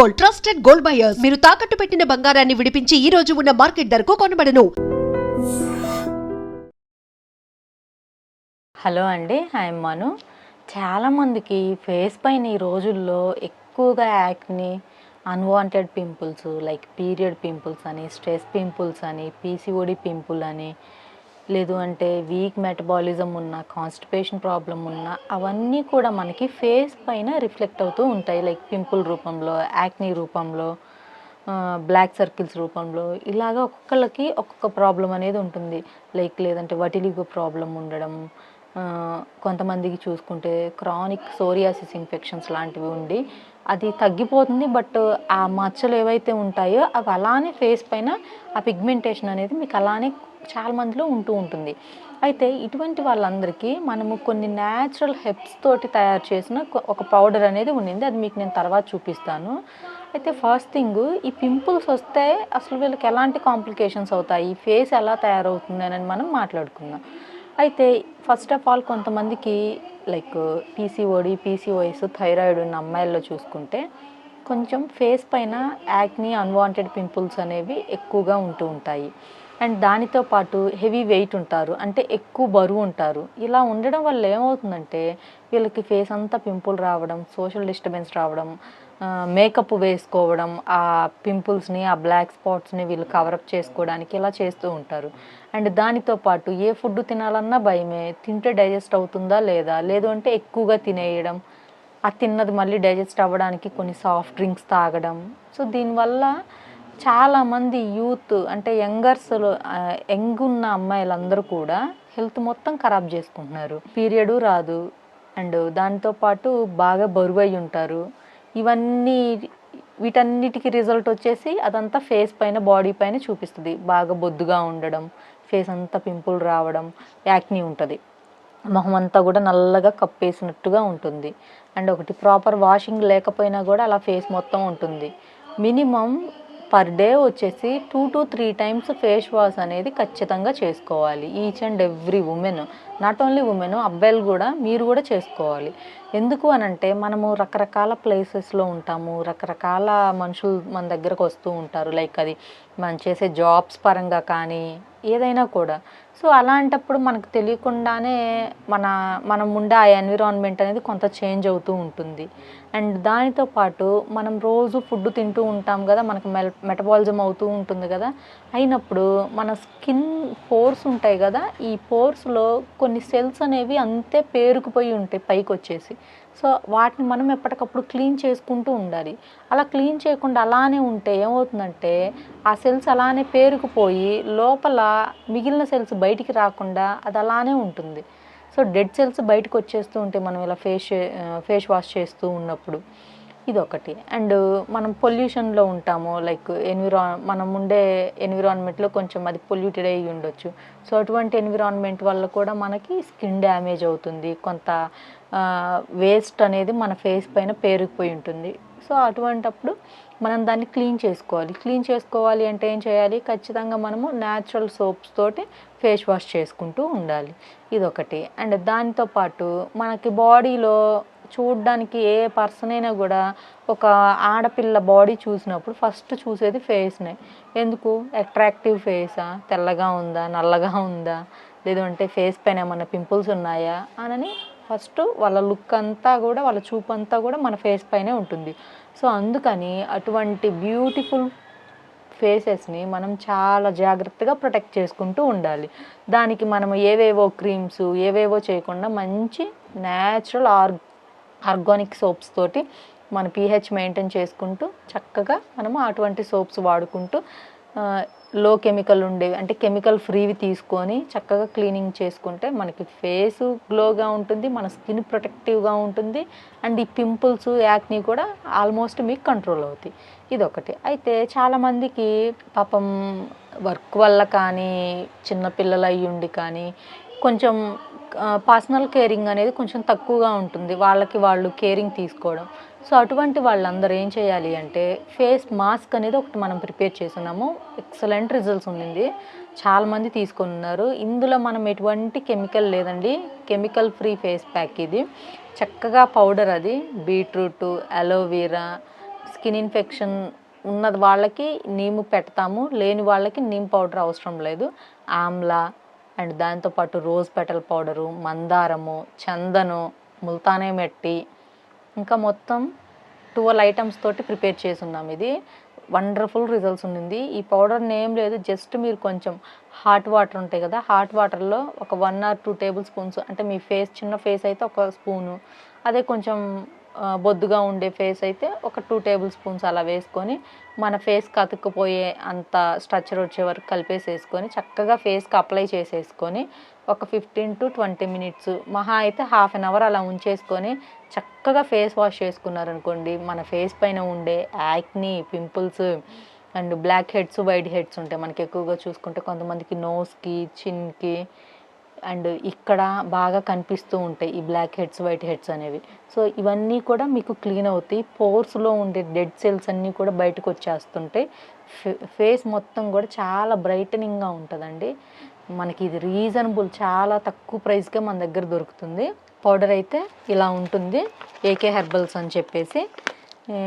Gold trusted gold buyers. మీరు తాకట్టు పెట్టిన బంగారాన్ని విడిపించి ఈ రోజు ఉన్న మార్కెట్ ధరకు కొనబడను. హలో అండి హాయ్ మను. చాలామందికి ఫేస్ పైన ఈ రోజుల్లో ఎక్కువగా acne unwanted pimples like period pimples అని స్ట్రెస్ పింపుల్స్ అని పీసీఓడి పింపుల్ అని లేదు అంటే వీక్ మెటబాలిజం ఉన్న కాన్స్టిపేషన్ ప్రాబ్లం ఉన్న అవన్నీ కూడా మనకి ఫేస్ పైన రిఫ్లెక్ట్ అవుతూ ఉంటాయి. లైక్ పింపుల్ రూపంలో యాక్ని రూపంలో బ్లాక్ సర్కిల్స్ రూపంలో ఇలాగ ఒక్కొక్కళ్ళకి ఒక్కొక్క ప్రాబ్లం అనేది ఉంటుంది. లైక్ లేదంటే వటిలిగో ప్రాబ్లం ఉండడం కొంతమందికి చూసుకుంటే క్రానిక్ సోరియాసిస్ ఇన్ఫెక్షన్స్ లాంటివి ఉండి అది తగ్గిపోతుంది బట్ ఆ మచ్చలు ఏవైతే ఉంటాయో అవి అలానే ఫేస్ పైన ఆ పిగ్మెంటేషన్ అనేది మీకు అలానే చాలా మందిలో ఉంటూ ఉంటుంది. అయితే ఇటువంటి వాళ్ళందరికీ మనము కొన్ని న్యాచురల్ హెబ్స్ తోటి తయారు చేసిన ఒక పౌడర్ అనేది ఉండింది అది మీకు నేను తర్వాత చూపిస్తాను. అయితే ఫస్ట్ థింగ్ ఈ పింపుల్స్ వస్తే అసలు వీళ్ళకి ఎలాంటి కాంప్లికేషన్స్ అవుతాయి? ఈ ఫేస్ ఎలా తయారవుతుంది అని మనం మాట్లాడుకుందాం. అయితే ఫస్ట్ ఆఫ్ ఆల్ కొంతమందికి లైక్ పీసీఓడి పీసీఓఎస్ థైరాయిడ్ ఉన్న అమ్మాయిల్లో చూసుకుంటే కొంచెం ఫేస్ పైన యాక్ని అన్వాంటెడ్ పింపుల్స్ అనేవి ఎక్కువగా ఉంటూ ఉంటాయి. అండ్ దానితో పాటు హెవీ వెయిట్ ఉంటారు. అంటే ఎక్కువ బరువు ఉంటారు. ఇలా ఉండడం వల్ల ఏమవుతుందంటే వీళ్ళకి ఫేస్ అంతా పింపుల్ రావడం సోషల్ డిస్టర్బెన్స్ రావడం మేకప్ వేసుకోవడం ఆ పింపుల్స్ని ఆ బ్లాక్ స్పాట్స్ని వీళ్ళు కవరప్ చేసుకోవడానికి ఇలా చేస్తూ ఉంటారు. అండ్ దానితో పాటు ఏ ఫుడ్ తినాలన్నా భయమే తింటే డైజెస్ట్ అవుతుందా లేదా? లేదు అంటే ఎక్కువగా తినేయడం ఆ తిన్నది మళ్ళీ డైజెస్ట్ అవ్వడానికి కొన్ని సాఫ్ట్ డ్రింక్స్ తాగడం. సో దీనివల్ల చాలామంది యూత్ అంటే యంగర్స్లో యంగ్ ఉన్న అమ్మాయిలందరూ కూడా హెల్త్ మొత్తం ఖరాబ్ చేసుకుంటున్నారు. పీరియడ్ రాదు. అండ్ దానితో పాటు బాగా బరువు అయి ఉంటారు. ఇవన్నీ వీటన్నిటికి రిజల్ట్ వచ్చేసి అదంతా ఫేస్ పైన బాడీ పైన చూపిస్తుంది. బాగా బొద్దుగా ఉండడం ఫేస్ అంతా పింపుల్ రావడం యాక్ని ఉంటుంది. మొహం అంతా కూడా నల్లగా కప్పేసినట్టుగా ఉంటుంది. అండ్ ఒకటి ప్రాపర్ వాషింగ్ లేకపోయినా కూడా అలా ఫేస్ మొత్తం ఉంటుంది. మినిమం పర్ డే వచ్చేసి two to three times face wash అనేది ఖచ్చితంగా చేసుకోవాలి. Each and every women not only women అబ్బాయిలు కూడా మీరు కూడా చేసుకోవాలి. ఎందుకు అనంటే మనము రకరకాల ప్లేసెస్లో ఉంటాము రకరకాల మనుషులు మన దగ్గరకు వస్తూ ఉంటారు. లైక్ అది మనం చేసే జాబ్స్ పరంగా కానీ ఏదైనా కూడా. సో అలాంటప్పుడు మనకు తెలియకుండానే మన మనం ఉండే ఆ ఎన్విరాన్మెంట్ అనేది కొంత చేంజ్ అవుతూ ఉంటుంది. అండ్ దానితో పాటు మనం రోజు ఫుడ్ తింటూ ఉంటాం కదా మనకు మెల్ మెటబాలిజం అవుతూ ఉంటుంది కదా. అయినప్పుడు మన స్కిన్ పోర్స్ ఉంటాయి కదా ఈ పోర్స్లో కొన్ని సెల్స్ అనేవి అంతే పేరుకుపోయి ఉంటాయి పైకి వచ్చేసి సో వాటిని మనం ఎప్పటికప్పుడు క్లీన్ చేసుకుంటూ ఉండాలి. అలా క్లీన్ చేయకుండా అలానే ఉంటే ఏమవుతుందంటే ఆ సెల్స్ అలానే పేరుకుపోయి లోపల మిగిలిన సెల్స్ బయటికి రాకుండా అది అలానే ఉంటుంది. సో డెడ్ సెల్స్ బయటకు వచ్చేస్తూ ఉంటే మనం ఇలా ఫేస్ ఫేస్ వాష్ చేస్తూ ఉన్నప్పుడు ఇది ఒకటి అండ్ మనం పొల్యూషన్లో ఉంటాము లైక్ ఎన్విరా మనం ఉండే ఎన్విరాన్మెంట్లో కొంచెం అది పొల్యూటెడ్ అయ్యి ఉండొచ్చు. సో అటువంటి ఎన్విరాన్మెంట్ వల్ల కూడా మనకి స్కిన్ డ్యామేజ్ అవుతుంది. కొంత వేస్ట్ అనేది మన ఫేస్ పైన పేరుకుపోయి ఉంటుంది. సో అటువంటప్పుడు మనం దాన్ని క్లీన్ చేసుకోవాలి. క్లీన్ చేసుకోవాలి అంటే ఏం చేయాలి? ఖచ్చితంగా మనము న్యాచురల్ సోప్స్ తోటి ఫేస్ వాష్ చేసుకుంటూ ఉండాలి. ఇదొకటి. అండ్ దానితో పాటు మనకి బాడీలో చూడడానికి ఏ పర్సన్ అయినా కూడా ఒక ఆడపిల్ల బాడీ చూసినప్పుడు ఫస్ట్ చూసేది ఫేస్నే ఎందుకు? అట్రాక్టివ్ ఫేసా తెల్లగా ఉందా? నల్లగా ఉందా? లేదంటే ఫేస్ పైన ఏమైనా పింపుల్స్ ఉన్నాయా? అనని ఫస్ట్ వాళ్ళ లుక్ అంతా కూడా వాళ్ళ చూపు అంతా కూడా మన ఫేస్ పైనే ఉంటుంది. సో అందుకని అటువంటి బ్యూటిఫుల్ ఫేసెస్ని మనం చాలా జాగ్రత్తగా ప్రొటెక్ట్ చేసుకుంటూ ఉండాలి. దానికి మనం ఏవేవో క్రీమ్స్ ఏవేవో చేయకుండా మంచి న్యాచురల్ ఆర్ ఆర్గానిక్ సోప్స్ తోటి మన పీహెచ్ మెయింటైన్ చేసుకుంటూ చక్కగా మనము అటువంటి సోప్స్ వాడుకుంటూ లో కెమికల్ ఉండేవి. అంటే కెమికల్ ఫ్రీవి తీసుకొని చక్కగా క్లీనింగ్ చేసుకుంటే మనకి ఫేస్ గ్లోగా ఉంటుంది మన స్కిన్ ప్రొటెక్టివ్గా ఉంటుంది అండ్ ఈ పింపుల్స్ యాక్ని కూడా ఆల్మోస్ట్ మీకు కంట్రోల్ అవుతాయి. ఇదొకటి. అయితే చాలామందికి పాపం వర్క్ వల్ల కానీ చిన్నపిల్లలు అయ్యి ఉండి కానీ కొంచెం పర్సనల్ కేరింగ్ అనేది కొంచెం తక్కువగా ఉంటుంది. వాళ్ళకి వాళ్ళు కేరింగ్ తీసుకోవడం. సో అటువంటి వాళ్ళందరూ ఏం చేయాలి అంటే ఫేస్ మాస్క్ అనేది ఒకటి మనం ప్రిపేర్ చేస్తున్నాము. ఎక్సలెంట్ రిజల్ట్స్ ఉండింది. చాలామంది తీసుకొని ఉన్నారు. ఇందులో మనం ఎటువంటి కెమికల్ లేదండి. కెమికల్ ఫ్రీ ఫేస్ ప్యాక్ ఇది. చక్కగా పౌడర్ అది. బీట్రూట్ అలోవీరా స్కిన్ ఇన్ఫెక్షన్ ఉన్న వాళ్ళకి నీము పెడతాము. లేని వాళ్ళకి నీమ్ పౌడర్ అవసరం లేదు. ఆమ్లా అండ్ దాంతోపాటు రోజ్ పెటల్ పౌడరు మందారము చందను ముల్తానే మెట్టి ఇంకా మొత్తం ట్వెల్వ్ ఐటమ్స్ తోటి ప్రిపేర్ చేసి ఉన్నాం ఇది. వండర్ఫుల్ రిజల్ట్స్ ఉండింది. ఈ పౌడర్ నేమ్ లేదు జస్ట్ మీరు కొంచెం హాట్ వాటర్ ఉంటాయి కదా హాట్ వాటర్లో ఒక one or two tablespoons అంటే మీ ఫేస్ చిన్న ఫేస్ అయితే ఒక స్పూను అదే కొంచెం బొద్దుగా ఉండే ఫేస్ అయితే ఒక టూ టేబుల్ స్పూన్స్ అలా వేసుకొని మన ఫేస్కి అతుక్కుపోయే అంత స్ట్రక్చర్ వచ్చే వరకు కలిపేసేసుకొని చక్కగా ఫేస్కి అప్లై చేసేసుకొని ఒక ఫిఫ్టీన్ టు ట్వంటీ మినిట్స్ మహా అయితే హాఫ్ అన్ అవర్ అలా ఉంచేసుకొని చక్కగా ఫేస్ వాష్ చేసుకున్నారనుకోండి మన ఫేస్ పైన ఉండే acne pimples and blackheads whiteheads ఉంటాయి మనకి ఎక్కువగా చూసుకుంటే కొంతమందికి నోస్కి చిన్కి అండ్ ఇక్కడ బాగా కనిపిస్తూ ఉంటాయి ఈ బ్లాక్ హెడ్స్ వైట్ హెడ్స్ అనేవి. సో ఇవన్నీ కూడా మీకు క్లీన్ అవుతాయి. పోర్స్లో ఉండే డెడ్ సెల్స్ అన్నీ కూడా బయటకు వచ్చేస్తుంటాయి ఫే- ఫేస్ మొత్తం కూడా చాలా బ్రైటనింగ్గా ఉంటుందండి. మనకి ఇది రీజనబుల్ చాలా తక్కువ ప్రైస్గా మన దగ్గర దొరుకుతుంది. పౌడర్ అయితే ఇలా ఉంటుంది. ఏకే హెర్బల్స్ అని చెప్పేసి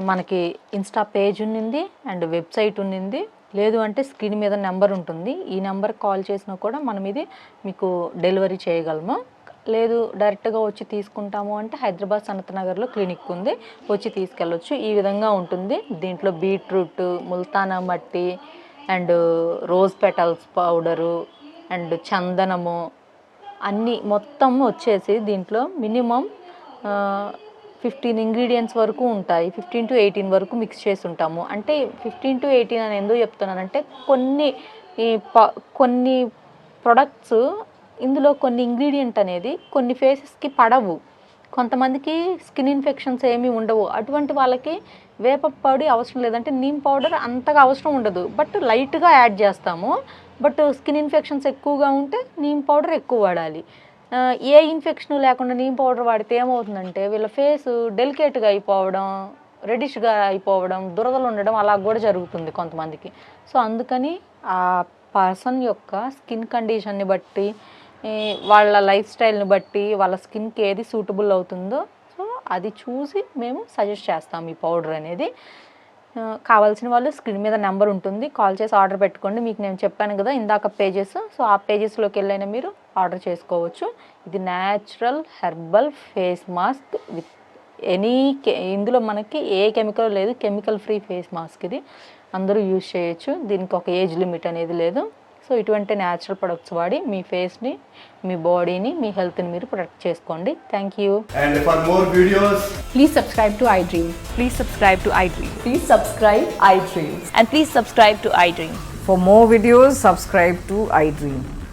మనకి ఇన్స్టా పేజ్ ఉన్నింది అండ్ వెబ్సైట్ ఉన్నింది. లేదు అంటే స్క్రీన్ మీద నెంబర్ ఉంటుంది. ఈ నెంబర్ కాల్ చేసినా కూడా మనం ఇది మీకు డెలివరీ చేయగలము. లేదు డైరెక్ట్గా వచ్చి తీసుకుంటాము అంటే హైదరాబాద్ సనత్ నగర్లో క్లినిక్ ఉంది. వచ్చి తీసుకెళ్ళొచ్చు. ఈ విధంగా ఉంటుంది. దీంట్లో బీట్రూట్ ముల్తానా మట్టి and rose petals powder and చందనము అన్నీ మొత్తం వచ్చేసి దీంట్లో మినిమం ఫిఫ్టీన్ ఇంగ్రీడియంట్స్ వరకు ఉంటాయి. ఫిఫ్టీన్ టు ఎయిటీన్ వరకు మిక్స్ చేసి ఉంటాము. అంటే ఫిఫ్టీన్ టు ఎయిటీన్ అని ఎందుకు చెప్తున్నానంటే కొన్ని ఈ ప- కొన్ని ప్రొడక్ట్స్ ఇందులో కొన్ని ఇంగ్రీడియంట్ అనేది కొన్ని ఫేసెస్కి పడవు. కొంతమందికి స్కిన్ ఇన్ఫెక్షన్స్ ఏమీ ఉండవు. అటువంటి వాళ్ళకి వేప పొడి అవసరం లేదంటే నీమ్ పౌడర్ అంతగా అవసరం ఉండదు. బట్ లైట్గా యాడ్ చేస్తాము. బట్ స్కిన్ ఇన్ఫెక్షన్స్ ఎక్కువగా ఉంటే నీమ్ పౌడర్ ఎక్కువ వాడాలి. ఏ ఇన్ఫెక్షన్ లేకుండా నీమ్ పౌడర్ వాడితే ఏమవుతుందంటే వీళ్ళ ఫేస్ డెలికేట్గా అయిపోవడం రెడిష్గా అయిపోవడం దురదలు ఉండడం అలా కూడా జరుగుతుంది కొంతమందికి. సో అందుకని ఆ పర్సన్ యొక్క స్కిన్ కండిషన్ని బట్టి వాళ్ళ లైఫ్ స్టైల్ని బట్టి వాళ్ళ స్కిన్కి ఏది సూటబుల్ అవుతుందో సో అది చూసి మేము సజెస్ట్ చేస్తాం ఈ పౌడర్ అనేది. కావాల్సిన వాళ్ళు స్క్రీన్ మీద నెంబర్ ఉంటుంది. కాల్ చేసి ఆర్డర్ పెట్టుకోండి. మీకు నేను చెప్పాను కదా ఇందాక పేజెస్ సో ఆ పేజెస్లోకి వెళ్ళైనా మీరు ఆర్డర్ చేసుకోవచ్చు. ఇది natural herbal face mask with any ఇందులో మనకి ఏ కెమికల్ లేదు కెమికల్ ఫ్రీ ఫేస్ మాస్క్ ఇది. అందరూ యూజ్ చేయొచ్చు. దీనికి ఒక ఏజ్ లిమిట్ అనేది లేదు. సో ఇటువంటి న్యాచురల్ ప్రొడక్ట్స్ వాడి మీ ఫేస్ని మీ బాడీని మీ హెల్త్ని మీరు ప్రొటెక్ట్ చేసుకోండి. Thank you and for more videos please subscribe to I Dream please subscribe to I Dream please subscribe I Dream and please subscribe to I Dream for more videos subscribe to I Dream